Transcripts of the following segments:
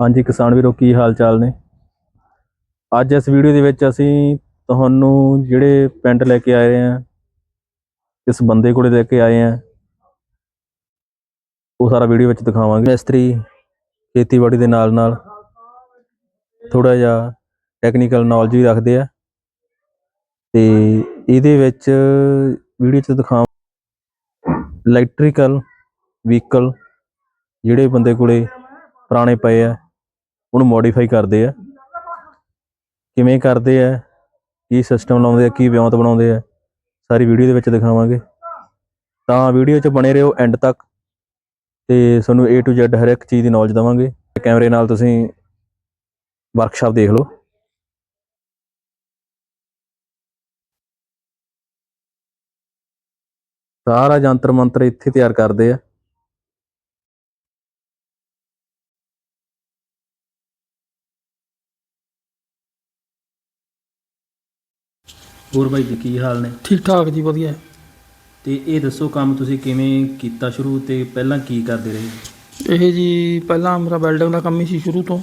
ਹਾਂਜੀ, ਕਿਸਾਨ ਵੀਰੋ, ਕੀ ਹਾਲ ਚਾਲ ਨੇ? ਅੱਜ ਇਸ ਵੀਡੀਓ ਦੇ ਵਿੱਚ ਅਸੀਂ ਤੁਹਾਨੂੰ ਜਿਹੜੇ ਪੈਂਟ ਲੈ ਕੇ ਆਏ ਆ, ਇਸ ਬੰਦੇ ਕੋਲੇ ਲੈ ਕੇ ਆਏ ਆ, ਉਹ ਸਾਰਾ ਵੀਡੀਓ ਵਿੱਚ ਦਿਖਾਵਾਂਗੇ। ਮਿਸਤਰੀ ਖੇਤੀਬਾੜੀ ਦੇ ਨਾਲ ਨਾਲ ਥੋੜਾ ਜਿਹਾ ਟੈਕਨੀਕਲ ਨੌਲੇਜ ਵੀ ਰੱਖਦੇ ਆ ਤੇ ਇਹਦੇ ਵਿੱਚ ਵੀਡੀਓ 'ਚ ਦਿਖਾਵਾਂ ਇਲੈਕਟ੍ਰੀਕਲ ਵਹੀਕਲ ਜਿਹੜੇ ਬੰਦੇ ਕੋਲੇ ਪੁਰਾਣੇ ਪਏ ਆ ਉਹਨੂੰ ਮੋਡੀਫਾਈ ਕਰਦੇ ਆ। ਕਿਵੇਂ ਕਰਦੇ ਆ, ਕੀ ਸਿਸਟਮ ਲਾਉਂਦੇ ਆ, ਕੀ ਵਿਉਂਤ ਬਣਾਉਂਦੇ ਆ, ਸਾਰੀ ਵੀਡੀਓ ਦੇ ਵਿੱਚ ਦਿਖਾਵਾਂਗੇ। ਤਾਂ ਵੀਡੀਓ 'ਚ ਬਣੇ ਰਹੋ ਐਂਡ ਤੱਕ ਤੇ ਤੁਹਾਨੂੰ A to Z ਹਰ ਇੱਕ ਚੀਜ਼ ਦੀ ਨੌਲੇਜ ਦਵਾਂਗੇ। ਕੈਮਰੇ ਨਾਲ ਤੁਸੀਂ ਵਰਕਸ਼ਾਪ ਦੇਖ ਲਓ। ਸਾਰਾ ਜੰਤਰ ਮੰਤਰ ਇੱਥੇ ਤਿਆਰ ਕਰਦੇ ਆ। ਹੋਰ ਬਾਈ ਜੀ ਕੀ ਹਾਲ ਨੇ? ਠੀਕ ਠਾਕ ਜੀ ਵਧੀਆ। ਤੇ ਇਹ ਦੱਸੋ ਕੰਮ ਤੁਸੀਂ ਕਿਵੇਂ ਕੀਤਾ ਸ਼ੁਰੂ ਤੇ ਪਹਿਲਾਂ ਕੀ ਕਰਦੇ ਰਹੇ? ਇਹ ਜੀ ਪਹਿਲਾਂ ਮੇਰਾ ਵੈਲਡਿੰਗ ਦਾ ਕੰਮ ਹੀ ਸੀ ਸ਼ੁਰੂ ਤੋਂ।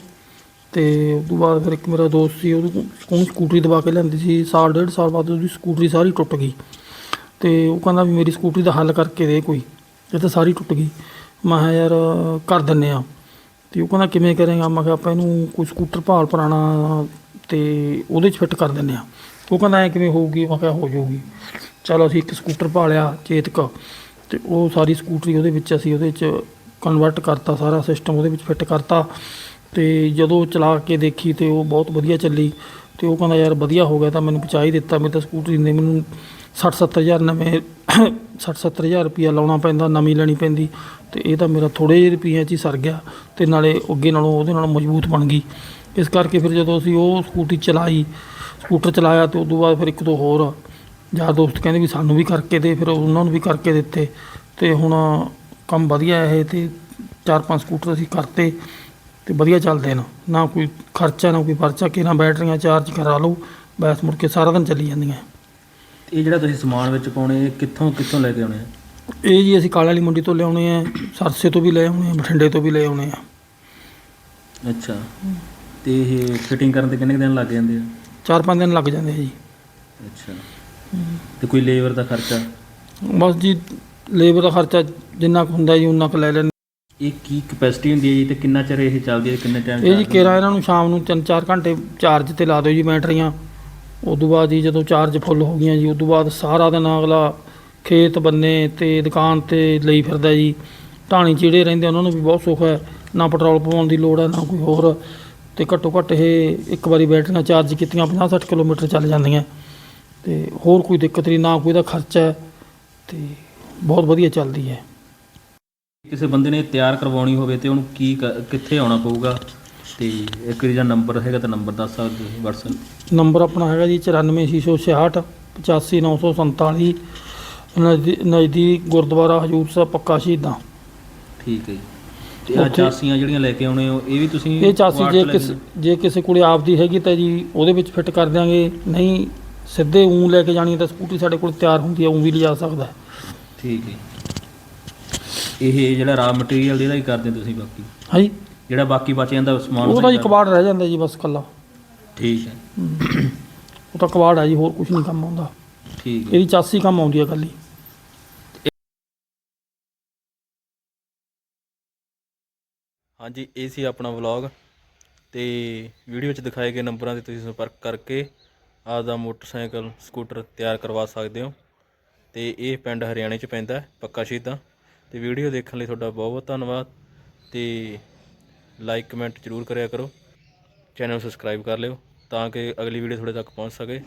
ਤੇ ਉਸ ਤੋਂ ਬਾਅਦ ਫਿਰ ਇੱਕ ਮੇਰਾ ਦੋਸਤ ਸੀ ਉਹਨੂੰ ਸਕੂਟਰੀ ਦਵਾ ਕੇ ਲਿਆਂਦੀ ਸੀ। ਸਾਲ ਡੇਢ ਸਾਲ ਬਾਅਦ ਉਹਦੀ ਸਕੂਟਰੀ ਸਾਰੀ ਟੁੱਟ ਗਈ। ਤੇ ਉਹ ਕਹਿੰਦਾ ਵੀ ਮੇਰੀ ਸਕੂਟਰੀ ਦਾ ਹੱਲ ਕਰਕੇ ਦੇ ਕੋਈ ਇਹ ਤਾਂ ਸਾਰੀ ਟੁੱਟ ਗਈ। ਮੈਂ ਕਿਹਾ ਯਾਰ ਕਰ ਦਿੰਨੇ ਆ ਤੇ ਉਹ ਕਹਿੰਦਾ ਕਿਵੇਂ ਕਰੇਗਾ? ਮੈਂ ਕਿਹਾ ਆਪਾਂ ਇਹਨੂੰ ਕੋਈ ਸਕੂਟਰ ਭਾਲ ਪੁਰਾਣਾ ਤੇ ਉਹਦੇ 'ਚ ਫਿੱਟ ਕਰ ਦਿੰਦੇ ਆ। ਉਹ ਕਹਿੰਦਾ ਐ ਕਿਵੇਂ ਹੋਊਗੀ? ਮੈਂ ਕਿਹਾ ਹੋ ਜਾਊਗੀ। ਚਲੋ ਅਸੀਂ ਇੱਕ ਸਕੂਟਰ ਭਾਲਿਆ, ਚੇਤਕ। ਤੇ ਉਹ ਸਾਰੀ ਸਕੂਟਰੀ ਉਹਦੇ ਵਿੱਚ ਅਸੀਂ ਉਹਦੇ 'ਚ ਕਨਵਰਟ ਕਰਤਾ, ਸਾਰਾ ਸਿਸਟਮ ਉਹਦੇ ਵਿੱਚ ਫਿੱਟ ਕਰਤਾ। ਤੇ ਜਦੋਂ ਚਲਾ ਕੇ ਦੇਖੀ ਤੇ ਉਹ ਬਹੁਤ ਵਧੀਆ ਚੱਲੀ। ਤੇ ਉਹ ਕਹਿੰਦਾ ਯਾਰ ਵਧੀਆ ਹੋ ਗਿਆ, ਤਾਂ ਮੈਨੂੰ ਪਹੁੰਚਾ ਹੀ ਦਿੱਤਾ। ਮੈਂ ਤਾਂ ਸਕੂਟਰੀ ਨੇ ਮੈਨੂੰ 60 70000 ਨਵੇਂ 60 70000 ਰੁਪਇਆ ਲਾਉਣਾ ਪੈਂਦਾ, ਨਵੀਂ ਲੈਣੀ ਪੈਂਦੀ, ਤੇ ਇਹ ਤਾਂ ਮੇਰਾ ਥੋੜੇ ਜਿਹੇ ਰੁਪਈਆਂ 'ਚ ਹੀ ਸਰ ਗਿਆ ਤੇ ਨਾਲੇ ਅੱਗੇ ਨਾਲੋਂ ਉਹਦੇ ਨਾਲ ਮਜ਼ਬੂਤ ਬਣ ਗਈ। ਇਸ ਕਰਕੇ ਫਿਰ ਜਦੋਂ ਅਸੀਂ ਉਹ ਸਕੂਟੀ ਚਲਾਈ, ਸਕੂਟਰ ਚਲਾਇਆ ਤੇ ਉਸ ਤੋਂ ਬਾਅਦ ਫਿਰ ਇੱਕ ਦੋ ਹੋਰ ਯਾਰ ਦੋਸਤ ਕਹਿੰਦੇ ਵੀ ਸਾਨੂੰ ਵੀ ਕਰਕੇ ਦੇ, ਫਿਰ ਉਹਨਾਂ ਨੂੰ ਵੀ ਕਰਕੇ ਦਿੱਤੇ ਤੇ ਹੁਣ ਕੰਮ ਵਧੀਆ ਇਹ ਤੇ ਚਾਰ ਪੰਜ ਸਕੂਟਰ ਅਸੀਂ ਕਰਤੇ ਤੇ ਵਧੀਆ ਚੱਲਦੇ ਨੇ। ਨਾ ਕੋਈ ਖਰਚਾ, ਨਾ ਕੋਈ ਪਰਚਾ ਕਿ ਨਾ ਬੈਟਰੀਆਂ ਚਾਰਜ ਕਰਾ ਲਓ ਬਸ ਮੁੜ ਕੇ ਸਾਰਾ ਦਿਨ ਚੱਲੀ ਜਾਂਦੀਆਂ। ਇਹ ਜਿਹੜਾ ਤੁਸੀਂ ਸਮਾਨ ਵਿੱਚ ਪਾਉਣੇ ਇਹ ਕਿੱਥੋਂ ਕਿੱਥੋਂ ਲੈ ਕੇ ਆਉਣੇ ਆ? ਇਹ ਜੀ ਅਸੀਂ ਕਾਲੇ ਵਾਲੀ ਮੰਡੀ ਤੋਂ ਲਿਆਉਣੇ ਆ ਸਰਸੇ ਤੋਂ ਵੀ ਲੈ ਆਉਣੇ ਆ ਬਠਿੰਡੇ ਤੋਂ ਵੀ ਲੈ ਆਉਣੇ ਆ। ਅੱਛਾ। ਤੇ ਇਹ ਫਿਟਿੰਗ ਕਰਨ ਤੇ ਕਿੰਨੇ ਕੁ ਦਿਨ ਲੱਗ ਜਾਂਦੇ ਆ? ਚਾਰ ਪੰਜ ਦਿਨ ਲੱਗ ਜਾਂਦੇ ਆ ਜੀ। ਅੱਛਾ। ਤੇ ਕੋਈ ਲੇਬਰ ਦਾ ਖਰਚਾ? ਬਸ ਜੀ ਲੇਬਰ ਦਾ ਖਰਚਾ ਜਿੰਨਾ ਕੁ ਹੁੰਦਾ ਜੀ ਉਨਾ ਕੁ ਲੈ ਲੈਂਦੇ। ਇਹ ਕੀ ਕਪੈਸਿਟੀ ਹੁੰਦੀ ਹੈ ਜੀ ਤੇ ਕਿੰਨਾ ਚਿਰ ਇਹ ਚੱਲਦੀ ਹੈ ਕਿੰਨੇ ਟਾਈਮ ਇਹ ਜੀ ਕੇਰਾ ਇਹਨਾਂ ਨੂੰ ਸ਼ਾਮ ਨੂੰ 3-4 ਘੰਟੇ ਚਾਰਜ ਤੇ ਲਾ ਦਿਓ ਜੀ ਬੈਟਰੀਆਂ। ਉਸ ਤੋਂ ਬਾਅਦ ਜੀ ਜਦੋਂ ਚਾਰਜ ਫੁੱਲ ਹੋ ਗਈਆਂ ਜੀ ਉਸ ਤੋਂ ਬਾਅਦ ਸਾਰਾ ਦਿਨ ਅਗਲਾ ਖੇਤ ਬੰਨੇ ਤੇ ਦੁਕਾਨ ਤੇ ਲਈ ਫਿਰਦਾ ਜੀ। ਢਾਣੀ ਜਿਹੜੇ ਰਹਿੰਦੇ ਉਹਨਾਂ ਨੂੰ ਵੀ ਬਹੁਤ ਸੁੱਖ ਹੈ। ਨਾ ਪੈਟਰੋਲ ਪਵਾਉਣ ਦੀ ਲੋੜ ਹੈ, ਨਾ ਕੋਈ ਹੋਰ। ਤੇ ਘੱਟੋ ਘੱਟ ਇਹ ਇੱਕ ਵਾਰੀ ਬੈਟਰੀਆਂ ਚਾਰਜ ਕੀਤੀਆਂ 50-60 ਕਿਲੋਮੀਟਰ ਚੱਲ ਜਾਂਦੀਆਂ। ਤੇ ਹੋਰ ਕੋਈ ਦਿੱਕਤ ਨਹੀਂ, ਨਾ ਕੋਈ ਦਾ ਖਰਚਾ ਹੈ ਤੇ ਬਹੁਤ ਵਧੀਆ ਚੱਲਦੀ ਹੈ। ਕਿਸੇ ਬੰਦੇ ਨੇ ਤਿਆਰ ਕਰਵਾਉਣੀ ਹੋਵੇ ਤੇ ਉਹਨੂੰ ਕੀ ਕ- ਕਿੱਥੇ ਆਉਣਾ ਪਊਗਾ? ਤੇ ਇੱਕ ਦਾ ਨੰਬਰ ਹੈਗਾ ਤਾਂ ਨੰਬਰ ਦੱਸ ਸਕਦੇ ਹੋ WhatsApp ਨੰਬਰ ਆਪਣਾ ਹੈਗਾ ਜੀ 94666 85947 ਨਜ਼ਦੀ- ਨਜ਼ਦੀਕ ਗੁਰਦੁਆਰਾ ਹਜੂਰ ਸਾਹਿਬ ਪੱਕਾ ਸ਼ਹੀਦਾਂ। ਠੀਕ ਹੈ ਜੀ। ਤੇ ਆ ਉੱਥੇ- ਚਾਸੀਆਂ ਜਿਹੜੀਆਂ ਲੈ ਕੇ ਆਉਣੇ ਹੋ ਇਹ ਵੀ ਤੁਸੀਂ ਇਹ ਚਾਸੀ ਜੇ ਕਿਸ ਜੇ ਕਿਸੇ ਕੋਲੇ ਆਪਦੀ ਹੈਗੀ ਤਾਂ ਜੀ ਉਹਦੇ ਵਿੱਚ ਫਿੱਟ ਕਰ ਦਿਆਂਗੇ। ਨਹੀਂ ਸਿੱਧੇ ਉਂ ਲੈ ਕੇ ਜਾਣੀ ਤਾਂ ਸਕੂਟੀ ਸਾਡੇ ਕੋਲ ਤਿਆਰ ਹੁੰਦੀ ਹੈ ਉਂ ਵੀ ਲਿਜਾ ਸਕਦਾ ਹੈ। ਠੀਕ ਹੈ ਇਹ ਜਿਹੜਾ ਰਾ ਮਟੀਰੀਅਲ ਇਹਦਾ ਹੀ ਕਰਦੇ ਤੁਸੀਂ ਬਾਕੀ? ਹਾਂਜੀ। ਜਿਹੜਾ ਬਾਕੀ ਬਚ ਜਾਂਦਾ ਸਮਾਨ ਉਹਦਾ ਕਰ- ਕਬਾੜ ਰਹਿ ਜਾਂਦਾ ਜੀ ਬਸ ਕੱਲਾ ਠੀਕ ਹੈ। ਉਹ ਤਾਂ ਕਬਾੜ ਹੈ ਜੀ ਹੋਰ ਕੁਝ ਨਹੀਂ ਕੰਮ ਆਉਂਦਾ। ਠੀਕ ਹੈ। ਇਹਦੀ ਚਾਸੀ ਕੰਮ ਆਉਂਦੀ ਹੈ ਕੱਲੀ ਹਾਂਜੀ ਇਹ ਸੀ ਆਪਣਾ ਵਲੌਗ ਤੇ ਵੀਡੀਓ ਵਿੱਚ ਦਿਖਾਏ ਗਏ ਨੰਬਰਾਂ ਤੇ ਤੁਸੀਂ ਸੰਪਰਕ ਕਰਕੇ ਆਪਦਾ ਮੋਟਰਸਾਈਕਲ ਸਕੂਟਰ ਤਿਆਰ ਕਰਵਾ ਸਕਦੇ ਹੋ। ਤੇ ਇਹ ਪਿੰਡ ਹਰਿਆਣੇ 'ਚ ਪੈਂਦਾ ਹੈ, ਪੱਕਾ ਸ਼ਹੀਦਾਂ। ਤੇ ਵੀਡੀਓ ਦੇਖਣ ਲਈ ਤੁਹਾਡਾ ਬਹੁਤ ਬਹੁਤ ਧੰਨਵਾਦ। ਤੇ ਲਾਈਕ ਕਮੈਂਟ ਜ਼ਰੂਰ ਕਰਿਆ ਕਰੋ। ਚੈਨਲ ਨੂੰ ਸਬਸਕ੍ਰਾਈਬ ਕਰ ਲਿਓ ਤਾਂ ਕਿ ਅਗਲੀ ਵੀਡੀਓ ਤੁਹਾਡੇ ਤੱਕ ਪਹੁੰਚ ਸਕੇ।